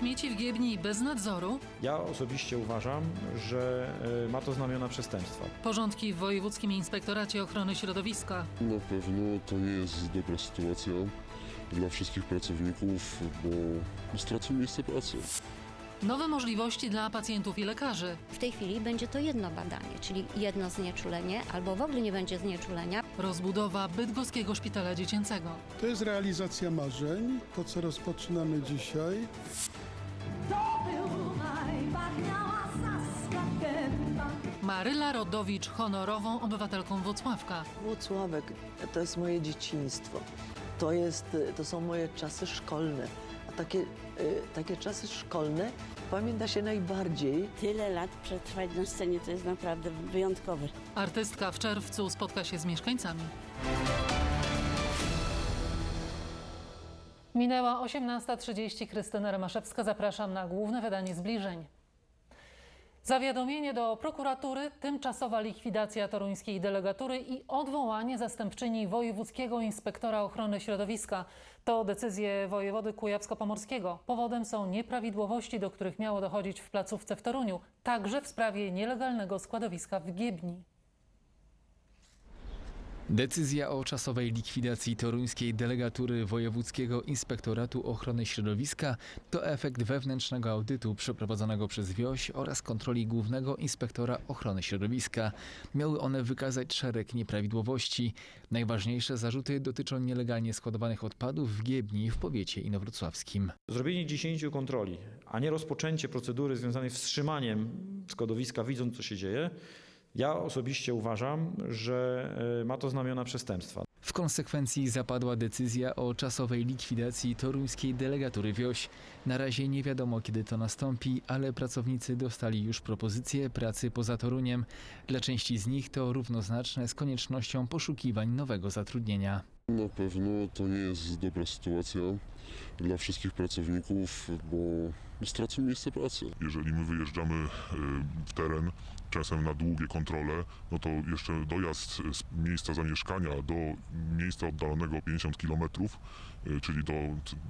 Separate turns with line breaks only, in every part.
Śmieci w Giebni bez nadzoru,
Ja osobiście uważam, że e, ma to znamiona przestępstwa.
porządki w Wojewódzkim Inspektoracie Ochrony Środowiska.
Na pewno to nie jest dobra sytuacja dla wszystkich pracowników, bo stracą miejsce pracy.
Nowe możliwości dla pacjentów i lekarzy.
W tej chwili będzie to jedno badanie, czyli jedno znieczulenie, albo w ogóle nie będzie znieczulenia.
Rozbudowa Bydgoskiego Szpitala Dziecięcego.
To jest realizacja marzeń, to co rozpoczynamy dzisiaj.
Maryla Rodowicz, honorową obywatelką Włocławka.
Włocławek to jest moje dzieciństwo. To, jest, to są moje czasy szkolne. A takie, y, takie czasy szkolne pamięta się najbardziej.
Tyle lat przetrwać na scenie to jest naprawdę wyjątkowe.
Artystka w czerwcu spotka się z mieszkańcami. Minęła 18.30. Krystyna Remaszewska. Zapraszam na główne wydanie zbliżeń. Zawiadomienie do prokuratury, tymczasowa likwidacja toruńskiej delegatury i odwołanie zastępczyni wojewódzkiego inspektora ochrony środowiska. To decyzje wojewody kujawsko-pomorskiego. Powodem są nieprawidłowości, do których miało dochodzić w placówce w Toruniu, także w sprawie nielegalnego składowiska w Giebni.
Decyzja o czasowej likwidacji toruńskiej delegatury Wojewódzkiego Inspektoratu Ochrony Środowiska to efekt wewnętrznego audytu przeprowadzonego przez WIOŚ oraz kontroli Głównego Inspektora Ochrony Środowiska. Miały one wykazać szereg nieprawidłowości. Najważniejsze zarzuty dotyczą nielegalnie składowanych odpadów w Giebni w powiecie inowrocławskim.
Zrobienie 10 kontroli, a nie rozpoczęcie procedury związanej z wstrzymaniem składowiska, widząc co się dzieje, ja osobiście uważam, że e, ma to znamiona przestępstwa.
W konsekwencji zapadła decyzja o czasowej likwidacji toruńskiej delegatury WIOŚ. Na razie nie wiadomo kiedy to nastąpi, ale pracownicy dostali już propozycje pracy poza Toruniem. Dla części z nich to równoznaczne z koniecznością poszukiwań nowego zatrudnienia.
Na pewno to nie jest dobra sytuacja dla wszystkich pracowników, bo stracą miejsce pracy.
Jeżeli my wyjeżdżamy y, w teren, czasem na długie kontrole, no to jeszcze dojazd z miejsca zamieszkania do miejsca oddalonego 50 km, czyli do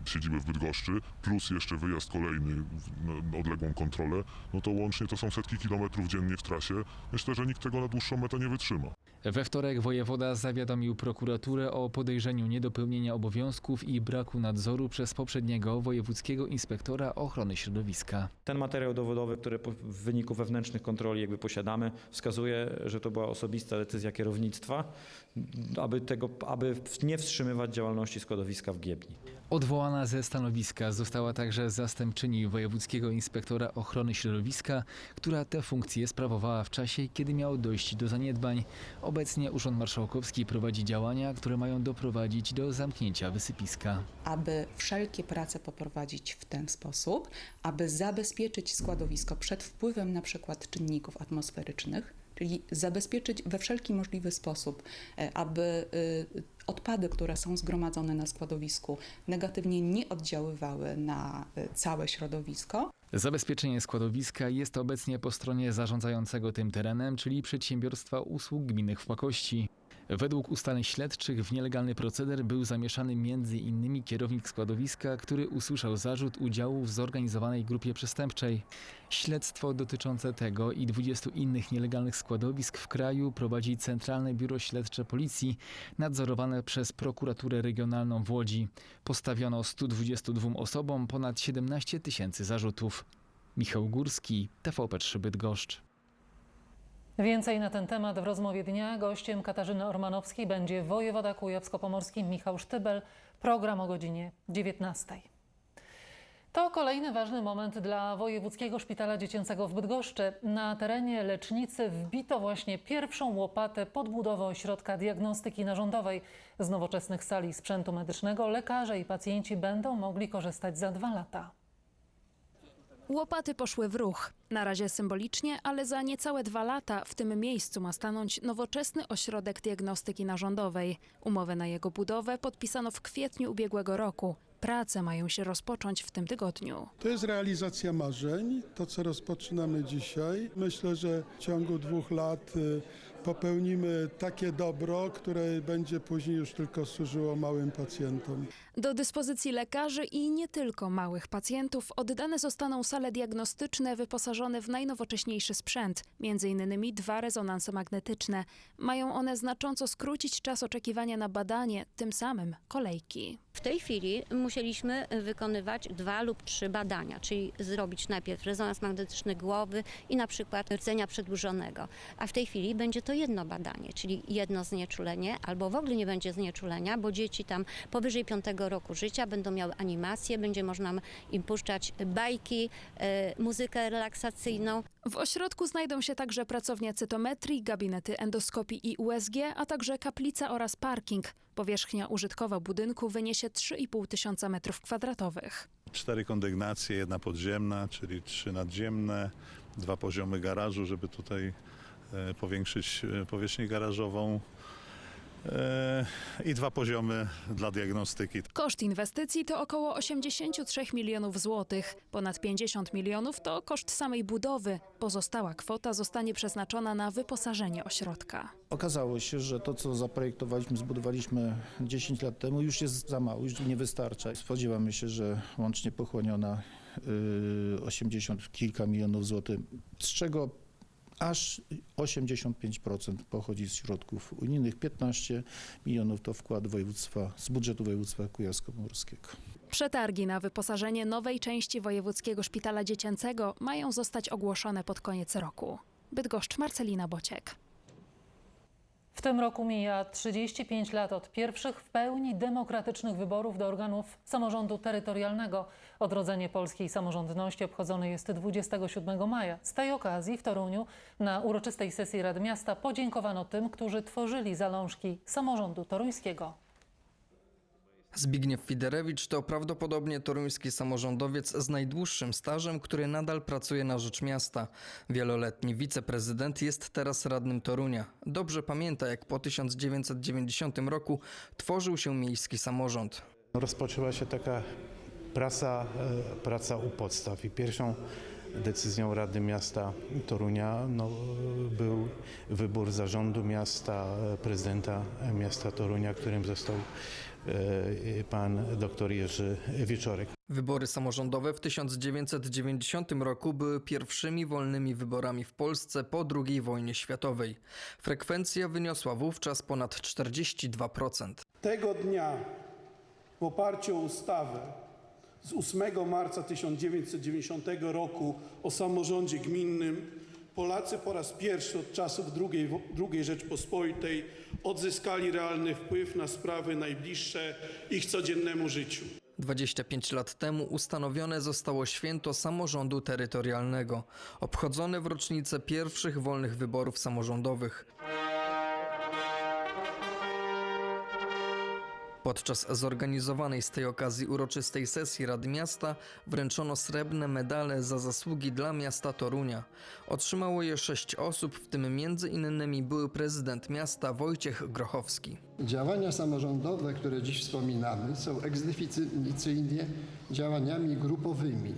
siedziby w Bydgoszczy, plus jeszcze wyjazd kolejny na odległą kontrolę, no to łącznie to są setki kilometrów dziennie w trasie. Myślę, że nikt tego na dłuższą metę nie wytrzyma.
We wtorek wojewoda zawiadomił prokuraturę o podejrzeniu niedopełnienia obowiązków i braku nadzoru przez poprzedniego wojewódzkiego inspektora ochrony środowiska.
Ten materiał dowodowy, który w wyniku wewnętrznych kontroli jakby posiadamy, wskazuje, że to była osobista decyzja kierownictwa, aby, tego, aby nie wstrzymywać działalności składowiska w Giebni.
Odwołana ze stanowiska została także zastępczyni wojewódzkiego inspektora ochrony środowiska, która tę funkcję sprawowała w czasie, kiedy miało dojść do zaniedbań. Obecnie Urząd Marszałkowski prowadzi działania, które mają doprowadzić do zamknięcia wysypiska.
aby wszelkie prace poprowadzić w ten sposób, aby zabezpieczyć składowisko przed wpływem na przykład czynników atmosferycznych, czyli zabezpieczyć we wszelki możliwy sposób, e, aby y, odpady, które są zgromadzone na składowisku, negatywnie nie oddziaływały na y, całe środowisko.
Zabezpieczenie składowiska jest obecnie po stronie zarządzającego tym terenem, czyli Przedsiębiorstwa Usług Gminnych w Pakości. Według ustaleń śledczych w nielegalny proceder był zamieszany innymi kierownik składowiska, który usłyszał zarzut udziału w zorganizowanej grupie przestępczej. Śledztwo dotyczące tego i 20 innych nielegalnych składowisk w kraju prowadzi Centralne Biuro Śledcze Policji, nadzorowane przez prokuraturę regionalną w Łodzi. Postawiono 122 osobom ponad 17 tysięcy zarzutów. Michał Górski, TVP3 Bydgoszcz.
Więcej na ten temat w rozmowie dnia. Gościem Katarzyny Ormanowskiej będzie wojewoda kujawsko-pomorski Michał Sztybel. Program o godzinie 19. To kolejny ważny moment dla Wojewódzkiego Szpitala Dziecięcego w Bydgoszczy. Na terenie lecznicy wbito właśnie pierwszą łopatę pod budowę ośrodka diagnostyki narządowej. Z nowoczesnych sali sprzętu medycznego lekarze i pacjenci będą mogli korzystać za dwa lata.
Łopaty poszły w ruch. Na razie symbolicznie, ale za niecałe dwa lata w tym miejscu ma stanąć nowoczesny ośrodek diagnostyki narządowej. Umowę na jego budowę podpisano w kwietniu ubiegłego roku. Prace mają się rozpocząć w tym tygodniu.
To jest realizacja marzeń, to co rozpoczynamy dzisiaj. Myślę, że w ciągu dwóch lat y, popełnimy takie dobro, które będzie później już tylko służyło małym pacjentom.
Do dyspozycji lekarzy i nie tylko małych pacjentów oddane zostaną sale diagnostyczne wyposażone w najnowocześniejszy sprzęt, m.in. dwa rezonanse magnetyczne. Mają one znacząco skrócić czas oczekiwania na badanie, tym samym kolejki.
W tej chwili musieliśmy wykonywać dwa lub trzy badania, czyli zrobić najpierw rezonans magnetyczny głowy i na przykład rdzenia przedłużonego. A w tej chwili będzie to jedno badanie, czyli jedno znieczulenie, albo w ogóle nie będzie znieczulenia, bo dzieci tam powyżej piątego roku życia będą miały animacje, będzie można im puszczać bajki, e, muzykę relaksacyjną.
W ośrodku znajdą się także pracownia cytometrii, gabinety endoskopii i USG, a także kaplica oraz parking. Powierzchnia użytkowa budynku wyniesie 3,5 tysiąca metrów kwadratowych.
Cztery kondygnacje, jedna podziemna, czyli trzy nadziemne, dwa poziomy garażu, żeby tutaj e, powiększyć e, powierzchnię garażową i dwa poziomy dla diagnostyki.
Koszt inwestycji to około 83 milionów złotych. Ponad 50 milionów to koszt samej budowy. Pozostała kwota zostanie przeznaczona na wyposażenie ośrodka.
Okazało się, że to, co zaprojektowaliśmy, zbudowaliśmy 10 lat temu, już jest za mało, już nie wystarcza. Spodziewamy się, że łącznie pochłoniona y, 80 kilka milionów złotych, z czego aż 85% pochodzi z środków unijnych, 15 milionów to wkład województwa, z budżetu województwa kujawsko-pomorskiego.
Przetargi na wyposażenie nowej części Wojewódzkiego Szpitala Dziecięcego mają zostać ogłoszone pod koniec roku. Bydgoszcz Marcelina Bociek.
W tym roku mija 35 lat od pierwszych w pełni demokratycznych wyborów do organów samorządu terytorialnego. Odrodzenie polskiej samorządności obchodzone jest 27 maja. Z tej okazji w Toruniu na uroczystej sesji Rady Miasta podziękowano tym, którzy tworzyli zalążki samorządu toruńskiego.
Zbigniew Fiderewicz to prawdopodobnie toruński samorządowiec z najdłuższym stażem, który nadal pracuje na rzecz miasta. Wieloletni wiceprezydent jest teraz radnym Torunia. Dobrze pamięta, jak po 1990 roku tworzył się miejski samorząd.
Rozpoczęła się taka praca, e, praca u podstaw i pierwszą decyzją Rady Miasta Torunia no, był wybór zarządu miasta, e, prezydenta miasta Torunia, którym został pan dr Jerzy Wieczorek.
Wybory samorządowe w 1990 roku były pierwszymi wolnymi wyborami w Polsce po II wojnie światowej. Frekwencja wyniosła wówczas ponad 42%.
Tego dnia w oparciu o ustawę z 8 marca 1990 roku o samorządzie gminnym Polacy po raz pierwszy od czasów II, II Rzeczpospolitej odzyskali realny wpływ na sprawy najbliższe ich codziennemu życiu.
25 lat temu ustanowione zostało święto samorządu terytorialnego, obchodzone w rocznicę pierwszych wolnych wyborów samorządowych. Podczas zorganizowanej z tej okazji uroczystej sesji Rady Miasta wręczono srebrne medale za zasługi dla miasta Torunia. Otrzymało je sześć osób, w tym innymi były prezydent miasta Wojciech Grochowski.
Działania samorządowe, które dziś wspominamy, są egzekucyjnie działaniami grupowymi,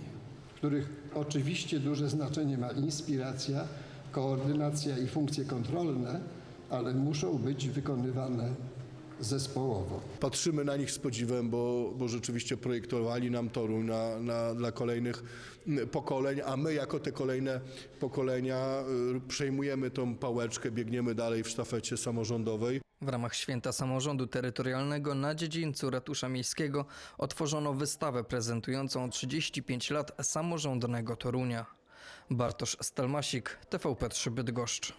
w których oczywiście duże znaczenie ma inspiracja, koordynacja i funkcje kontrolne, ale muszą być wykonywane zespołowo.
Patrzymy na nich z podziwem, bo, bo rzeczywiście projektowali nam Toruń na, na, dla kolejnych mm, pokoleń, a my jako te kolejne pokolenia y, przejmujemy tą pałeczkę, biegniemy dalej w sztafecie samorządowej.
W ramach Święta Samorządu Terytorialnego na dziedzińcu Ratusza Miejskiego otworzono wystawę prezentującą 35 lat samorządnego Torunia. Bartosz Stelmasik, TVP3 Bydgoszcz.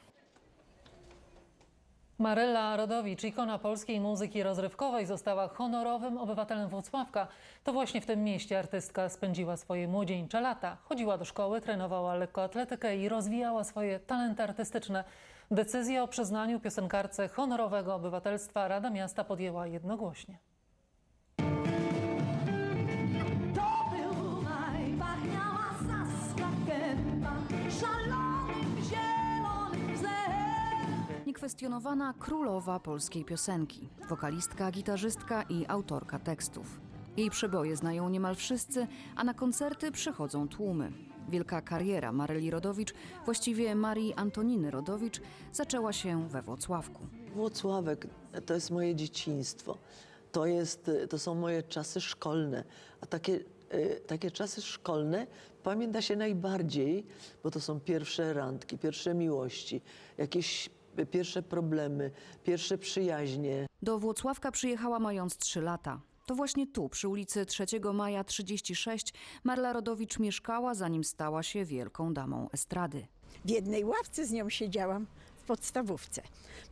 Maryla Rodowicz, ikona polskiej muzyki rozrywkowej, została honorowym obywatelem Włocławka. To właśnie w tym mieście artystka spędziła swoje młodzieńcze lata. Chodziła do szkoły, trenowała lekkoatletykę i rozwijała swoje talenty artystyczne. Decyzję o przyznaniu piosenkarce honorowego obywatelstwa Rada Miasta podjęła jednogłośnie.
Zlem.
Niekwestionowana królowa polskiej piosenki, wokalistka, gitarzystka i autorka tekstów. Jej przeboje znają niemal wszyscy, a na koncerty przychodzą tłumy. Wielka kariera Maryli Rodowicz, właściwie Marii Antoniny Rodowicz, zaczęła się we Włocławku.
Włocławek to jest moje dzieciństwo. To, jest, to są moje czasy szkolne. A takie, e, takie czasy szkolne pamięta się najbardziej, bo to są pierwsze randki, pierwsze miłości, jakieś pierwsze problemy, pierwsze przyjaźnie.
Do Włocławka przyjechała mając 3 lata. To właśnie tu, przy ulicy 3 Maja 36, Marla Rodowicz mieszkała, zanim stała się wielką damą estrady.
W jednej ławce z nią siedziałam w podstawówce,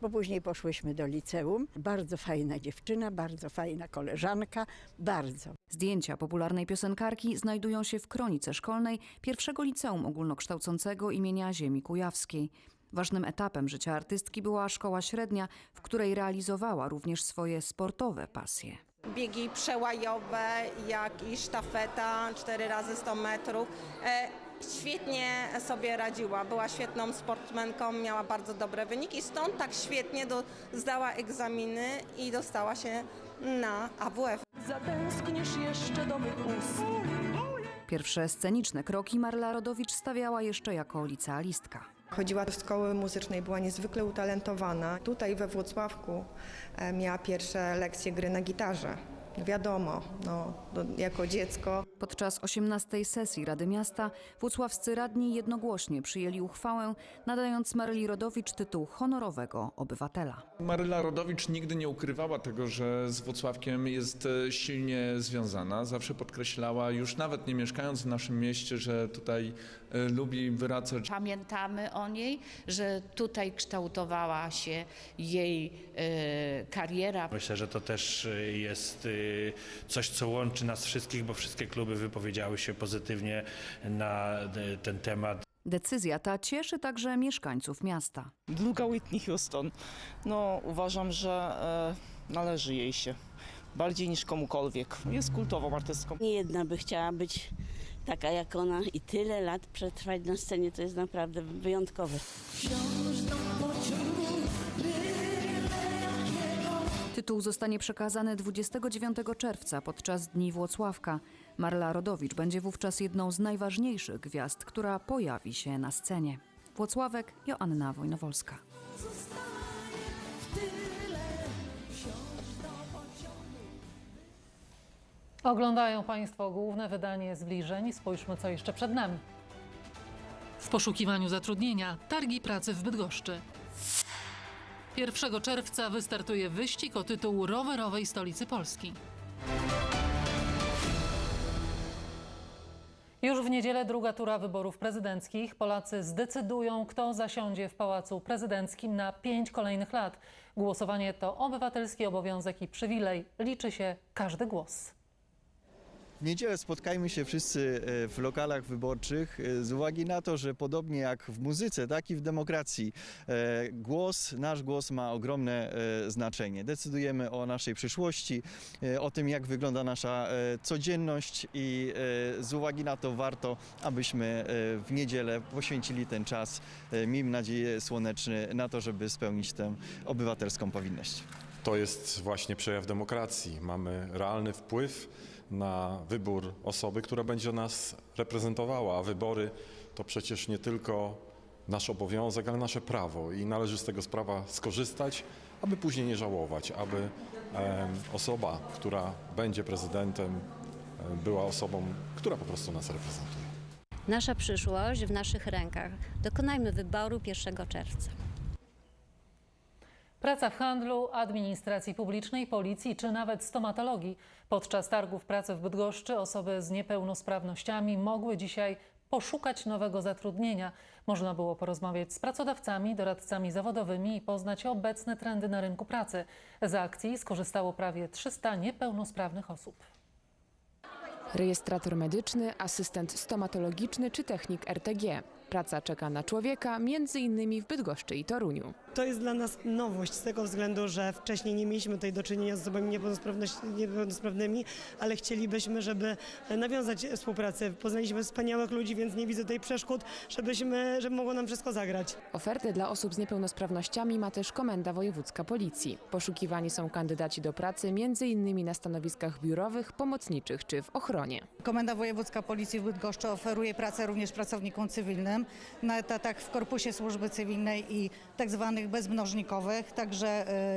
bo później poszłyśmy do liceum. Bardzo fajna dziewczyna, bardzo fajna koleżanka, bardzo.
Zdjęcia popularnej piosenkarki znajdują się w kronice szkolnej pierwszego liceum ogólnokształcącego imienia Ziemi Kujawskiej. Ważnym etapem życia artystki była szkoła średnia, w której realizowała również swoje sportowe pasje.
biegi przełajowe, jak i sztafeta 4 razy 100 metrów. E, Świetnie sobie radziła, była świetną sportsmenką, miała bardzo dobre wyniki, stąd tak świetnie do, zdała egzaminy i dostała się na AWF.
Zatęskniesz jeszcze do mych ust.
Pierwsze sceniczne kroki Marla Rodowicz stawiała jeszcze jako licealistka.
Chodziła do szkoły muzycznej, była niezwykle utalentowana. Tutaj we Włocławku e, miała pierwsze lekcje gry na gitarze. Wiadomo, no, do, jako dziecko
Podczas 18 sesji Rady Miasta włocławscy radni jednogłośnie przyjęli uchwałę, nadając Maryli Rodowicz tytuł honorowego obywatela.
Maryla Rodowicz nigdy nie ukrywała tego, że z Włocławkiem jest e, silnie związana. Zawsze podkreślała, już nawet nie mieszkając w naszym mieście, że tutaj e, lubi wracać.
Pamiętamy o niej, że tutaj kształtowała się jej e, kariera.
Myślę, że to też jest coś, co łączy nas wszystkich, bo wszystkie kluby wypowiedziały się pozytywnie na y, ten temat.
Decyzja ta cieszy także mieszkańców miasta.
Druga Whitney Houston. No, uważam, że e, należy jej się. Bardziej niż komukolwiek. Jest kultową artystką.
Nie jedna by chciała być taka jak ona i tyle lat przetrwać na scenie, to jest naprawdę wyjątkowe.
Tytuł zostanie przekazany 29 czerwca podczas Dni Włocławka. Marla Rodowicz będzie wówczas jedną z najważniejszych gwiazd, która pojawi się na scenie. Włocławek, Joanna Wojnowolska.
Oglądają Państwo główne wydanie zbliżeń. Spójrzmy, co jeszcze przed nami. W poszukiwaniu zatrudnienia targi pracy w Bydgoszczy. 1 czerwca wystartuje wyścig o tytuł rowerowej stolicy Polski. Już w niedzielę druga tura wyborów prezydenckich. Polacy zdecydują, kto zasiądzie w Pałacu Prezydenckim na pięć kolejnych lat. Głosowanie to obywatelski obowiązek i przywilej. Liczy się każdy głos.
W niedzielę spotkajmy się wszyscy e, w lokalach wyborczych e, z uwagi na to, że podobnie jak w muzyce, tak i w demokracji e, głos, nasz głos ma ogromne znaczenie. Decydujemy o naszej przyszłości, o tym jak wygląda nasza codzienność i z uwagi na to warto, abyśmy w niedzielę poświęcili ten czas, miejmy nadzieję słoneczny, na to, żeby spełnić tę obywatelską powinność.
To jest właśnie przejaw demokracji. Mamy realny wpływ na wybór osoby, która będzie nas reprezentowała, a wybory to przecież nie tylko nasz obowiązek, ale nasze prawo i należy z tego sprawa skorzystać, aby później nie żałować, aby em, osoba, która będzie prezydentem, em, była osobą, która po prostu nas reprezentuje.
Nasza przyszłość w naszych rękach. Dokonajmy wyboru 1 czerwca.
Praca w handlu, administracji publicznej, policji czy nawet stomatologii. Podczas targów pracy w Bydgoszczy osoby z niepełnosprawnościami mogły dzisiaj poszukać nowego zatrudnienia. Można było porozmawiać z pracodawcami, doradcami zawodowymi i poznać obecne trendy na rynku pracy. Z akcji skorzystało prawie 300 niepełnosprawnych osób.
Rejestrator medyczny, asystent stomatologiczny czy technik RTG. Praca czeka na człowieka, między innymi w Bydgoszczy i Toruniu.
To jest dla nas nowość z tego względu, że wcześniej nie mieliśmy tutaj do czynienia z osobami niepełnosprawności- niepełnosprawnymi, ale chcielibyśmy, żeby nawiązać współpracę. Poznaliśmy wspaniałych ludzi, więc nie widzę tutaj przeszkód, żebyśmy, żeby mogło nam wszystko zagrać.
Oferty dla osób z niepełnosprawnościami ma też Komenda Wojewódzka Policji. Poszukiwani są kandydaci do pracy m.in. na stanowiskach biurowych, pomocniczych czy w ochronie.
Komenda Wojewódzka Policji w Bydgoszczy oferuje pracę również pracownikom cywilnym na etatach w Korpusie Służby Cywilnej i tak zwanych bezmnożnikowych. Także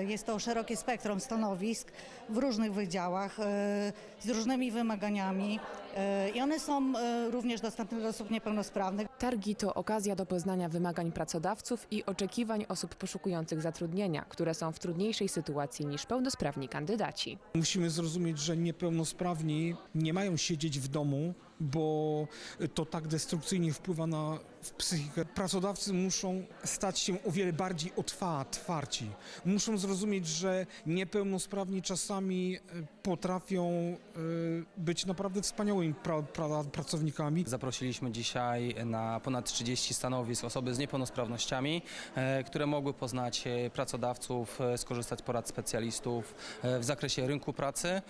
e, jest to szerokie spektrum stanowisk w różnych wydziałach e, z różnymi wymaganiami e, i one są również dostępne dla osób niepełnosprawnych.
Targi to okazja do poznania wymagań pracodawców i oczekiwań osób poszukujących zatrudnienia, które są w trudniejszej sytuacji niż pełnosprawni kandydaci.
Musimy zrozumieć, że niepełnosprawni nie mają siedzieć w domu, bo to tak destrukcyjnie wpływa na psychikę. Pracodawcy muszą stać się o wiele bardziej otwarci. Muszą zrozumieć, że niepełnosprawni czasami e, potrafią e, być naprawdę wspaniałymi pra, pra, pracownikami.
Zaprosiliśmy dzisiaj na ponad 30 stanowisk osoby z niepełnosprawnościami, e, które mogły poznać pracodawców, skorzystać z porad specjalistów w zakresie rynku pracy,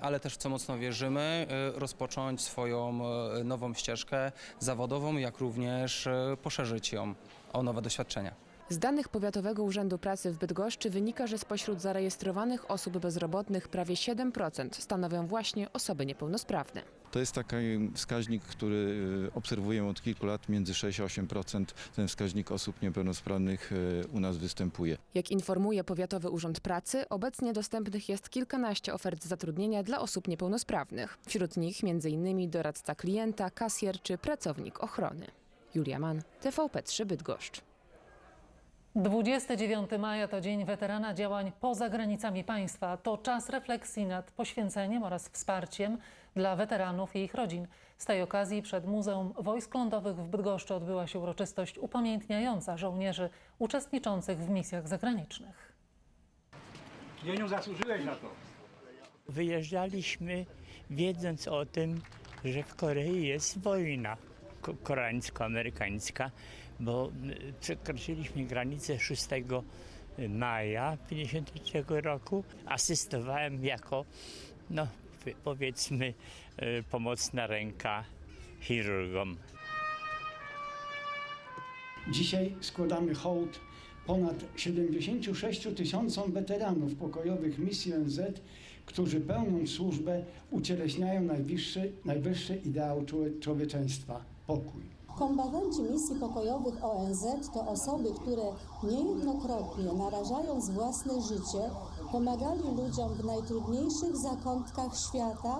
ale też co mocno wierzymy, rozpocząć swoją e, nową ścieżkę zawodową, jak również e, poszerzyć ją o nowe doświadczenia.
Z danych Powiatowego Urzędu Pracy w Bydgoszczy wynika, że spośród zarejestrowanych osób bezrobotnych prawie 7% stanowią właśnie osoby niepełnosprawne.
To jest taki wskaźnik, który e, obserwujemy od kilku lat, między 6 a 8% ten wskaźnik osób niepełnosprawnych e, u nas występuje.
Jak informuje Powiatowy Urząd Pracy, obecnie dostępnych jest kilkanaście ofert zatrudnienia dla osób niepełnosprawnych. Wśród nich m.in. doradca klienta, kasjer czy pracownik ochrony. Julia Mann, TVP3 Bydgoszcz.
29 maja to Dzień Weterana Działań poza granicami państwa. To czas refleksji nad poświęceniem oraz wsparciem dla weteranów i ich rodzin. Z tej okazji przed Muzeum Wojsk Lądowych w Bydgoszczy odbyła się uroczystość upamiętniająca żołnierzy uczestniczących w misjach zagranicznych.
Jeniu, zasłużyłeś na to.
Wyjeżdżaliśmy wiedząc o tym, że w Korei jest wojna ko- koreańsko-amerykańska, bo y, przekroczyliśmy granicę 6 maja 1953 roku. Asystowałem jako, no powiedzmy, y, pomocna ręka chirurgom.
Dzisiaj składamy hołd ponad 76 tysiącom weteranów pokojowych misji ONZ, którzy pełnią służbę, ucieleśniają najwyższy, najwyższy ideał człowie- człowieczeństwa pokój.
Kombatanci misji pokojowych ONZ to osoby, które niejednokrotnie narażając własne życie, pomagali ludziom w najtrudniejszych zakątkach świata,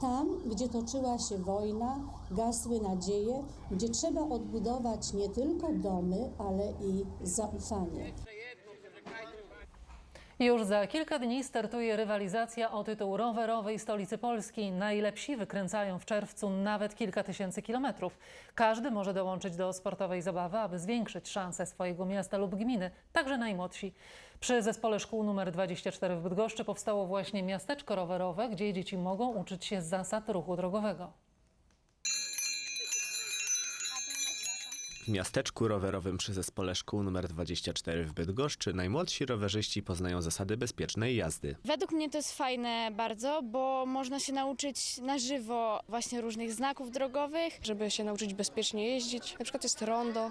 tam, gdzie toczyła się wojna, gasły nadzieje, gdzie trzeba odbudować nie tylko domy, ale i zaufanie.
Już za kilka dni startuje rywalizacja o tytuł rowerowej stolicy Polski. Najlepsi wykręcają w czerwcu nawet kilka tysięcy kilometrów. Każdy może dołączyć do sportowej zabawy, aby zwiększyć szanse swojego miasta lub gminy, także najmłodsi. Przy zespole szkół nr 24 w Bydgoszczy powstało właśnie miasteczko rowerowe, gdzie dzieci mogą uczyć się zasad ruchu drogowego.
W miasteczku rowerowym przy zespole szkół nr 24 w Bydgoszczy najmłodsi rowerzyści poznają zasady bezpiecznej jazdy.
Według mnie to jest fajne bardzo, bo można się nauczyć na żywo właśnie różnych znaków drogowych.
Żeby się nauczyć bezpiecznie jeździć, na przykład jest rondo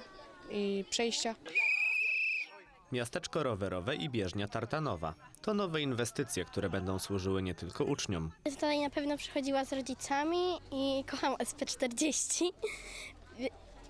i przejścia.
Miasteczko rowerowe i bieżnia tartanowa. To nowe inwestycje, które będą służyły nie tylko uczniom.
Tutaj na pewno przychodziła z rodzicami i kocham SP40.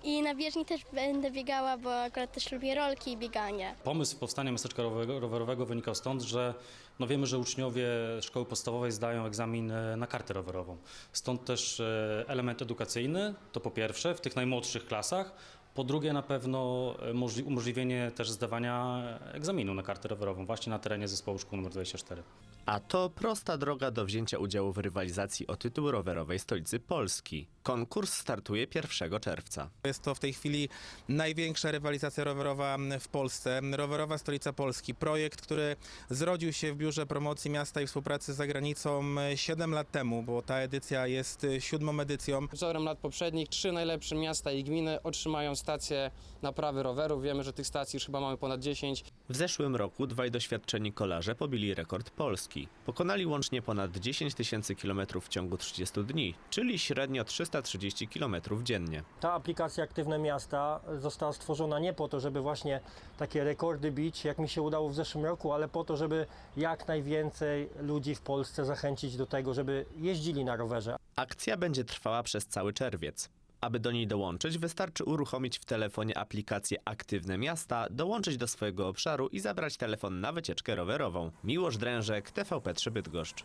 I na bieżni też będę biegała, bo akurat też lubię rolki i bieganie.
Pomysł powstania miasteczka rowerowego, rowerowego wynikał stąd, że no wiemy, że uczniowie szkoły podstawowej zdają egzamin e, na kartę rowerową. Stąd też e, element edukacyjny, to po pierwsze w tych najmłodszych klasach. Po drugie na pewno e, możli- umożliwienie też zdawania egzaminu na kartę rowerową właśnie na terenie zespołu szkół nr 24.
A to prosta droga do wzięcia udziału w rywalizacji o tytuł rowerowej stolicy Polski. Konkurs startuje 1 czerwca.
Jest to w tej chwili największa rywalizacja rowerowa w Polsce. Rowerowa Stolica Polski. Projekt, który zrodził się w Biurze Promocji Miasta i Współpracy z Zagranicą 7 lat temu, bo ta edycja jest siódmą edycją.
Wzorem lat poprzednich trzy najlepsze miasta i gminy otrzymają stacje naprawy rowerów. Wiemy, że tych stacji już chyba mamy ponad 10.
W zeszłym roku dwaj doświadczeni kolarze pobili rekord Polski. Pokonali łącznie ponad 10 tysięcy kilometrów w ciągu 30 dni, czyli średnio 330 kilometrów dziennie.
Ta aplikacja Aktywne Miasta została stworzona nie po to, żeby właśnie takie rekordy bić, jak mi się udało w zeszłym roku, ale po to, żeby jak najwięcej ludzi w Polsce zachęcić do tego, żeby jeździli na rowerze.
Akcja będzie trwała przez cały czerwiec. Aby do niej dołączyć, wystarczy uruchomić w telefonie aplikację Aktywne Miasta, dołączyć do swojego obszaru i zabrać telefon na wycieczkę rowerową. Miłosz Drężek, TVP3 Bydgoszcz.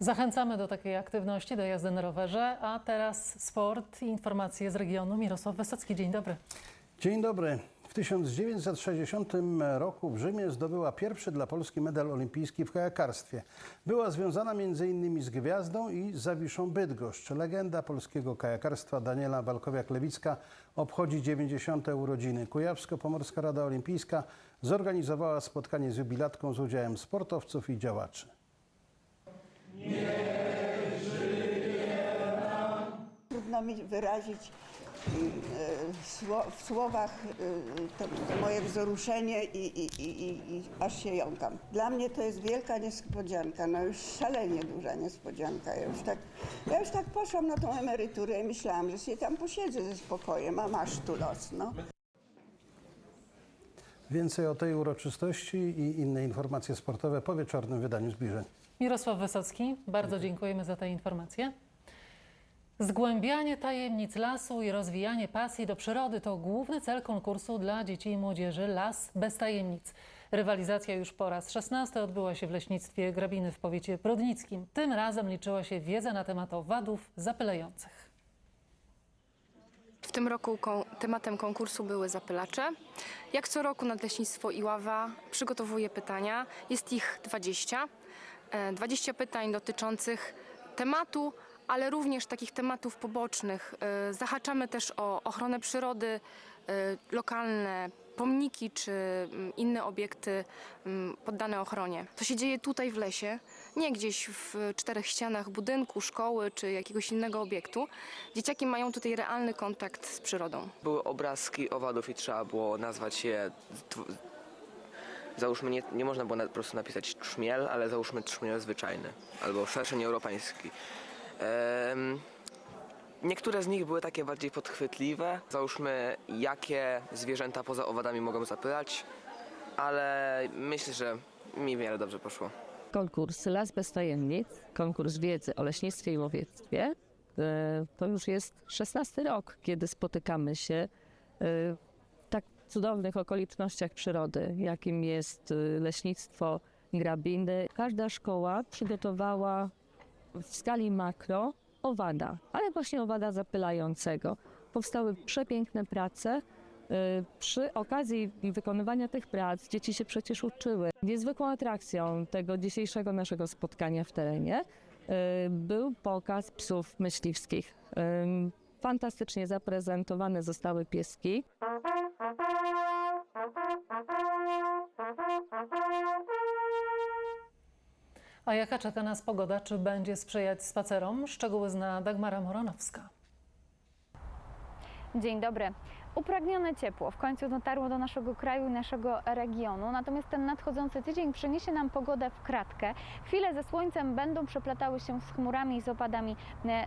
Zachęcamy do takiej aktywności, do jazdy na rowerze. A teraz sport i informacje z regionu. Mirosław Wysocki, dzień dobry.
Dzień dobry. W 1960 roku w Rzymie zdobyła pierwszy dla Polski medal olimpijski w kajakarstwie. Była związana m.in. z Gwiazdą i Zawiszą Bydgoszcz. Legenda polskiego kajakarstwa Daniela Balkowiak-Lewicka obchodzi 90. urodziny. Kujawsko-Pomorska Rada Olimpijska zorganizowała spotkanie z jubilatką z udziałem sportowców i działaczy.
Trudno mi wyrazić y, sło- w słowach y, moje wzruszenie i, i, i, i, aż się jąkam. Dla mnie to jest wielka niespodzianka, no już szalenie duża niespodzianka. Ja już tak, ja już tak poszłam na tą emeryturę i myślałam, że sobie tam posiedzę ze spokojem, a masz tu los, no.
Więcej o tej uroczystości i inne informacje sportowe po wieczornym wydaniu zbliżeń.
Mirosław Wysocki, bardzo dziękujemy za te informacje. Zgłębianie tajemnic lasu i rozwijanie pasji do przyrody to główny cel konkursu dla dzieci i młodzieży Las bez tajemnic. Rywalizacja już po raz 16 odbyła się w leśnictwie Grabiny w powiecie brodnickim. Tym razem liczyła się wiedza na temat owadów zapylających.
W tym roku tematem konkursu były zapylacze. Jak co roku Nadleśnictwo Iława przygotowuje pytania. Jest ich 20. E, 20 pytań dotyczących tematu, ale również takich tematów pobocznych. E, Zahaczamy też o ochronę przyrody, e, lokalne pomniki czy mm, inne obiekty mm, poddane ochronie. To się dzieje tutaj w lesie, nie gdzieś w czterech ścianach budynku, szkoły czy jakiegoś innego obiektu. Dzieciaki mają tutaj realny kontakt z przyrodą.
Były obrazki owadów i trzeba było nazwać je. Załóżmy, nie, nie można było po prostu napisać trzmiel, ale załóżmy trzmiel zwyczajny albo szerszeń europejski. Em, niektóre z nich były takie bardziej podchwytliwe. Załóżmy, jakie zwierzęta poza owadami mogą zapylać, ale myślę, że mi w miarę dobrze poszło.
Konkurs Las bez tajemnic, konkurs wiedzy o leśnictwie i łowiectwie. E, To już jest 16 rok, kiedy spotykamy się e, cudownych okolicznościach przyrody, jakim jest e, leśnictwo Grabiny. Każda szkoła przygotowała w skali makro owada, ale właśnie owada zapylającego. Powstały przepiękne prace. Y, Przy okazji wykonywania tych prac dzieci się przecież uczyły. Niezwykłą atrakcją tego dzisiejszego naszego spotkania w terenie y, był pokaz psów myśliwskich. Fantastycznie zaprezentowane zostały pieski.
A jaka czeka nas pogoda? Czy będzie sprzyjać spacerom? Szczegóły zna Dagmara Moronowska.
Dzień dobry. Upragnione ciepło w końcu dotarło do naszego kraju i naszego regionu, natomiast ten nadchodzący tydzień przyniesie nam pogodę w kratkę. Chwile ze słońcem będą przeplatały się z chmurami i z opadami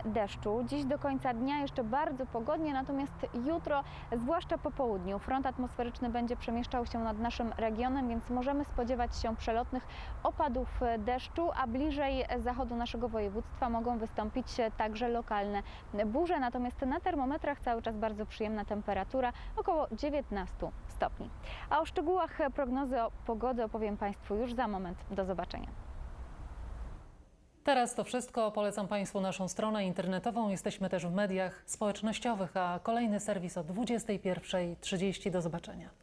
deszczu. Dziś do końca dnia jeszcze bardzo pogodnie, natomiast jutro, zwłaszcza po południu, front atmosferyczny będzie przemieszczał się nad naszym regionem, więc możemy spodziewać się przelotnych opadów deszczu, a bliżej zachodu naszego województwa mogą wystąpić także lokalne burze, natomiast na termometrach cały czas bardzo przyjemna temperatura, około 19 stopni. A o szczegółach prognozy o pogody opowiem Państwu już za moment. Do zobaczenia.
Teraz to wszystko. Polecam Państwu naszą stronę internetową. Jesteśmy też w mediach społecznościowych, a kolejny serwis o 21.30. Do zobaczenia.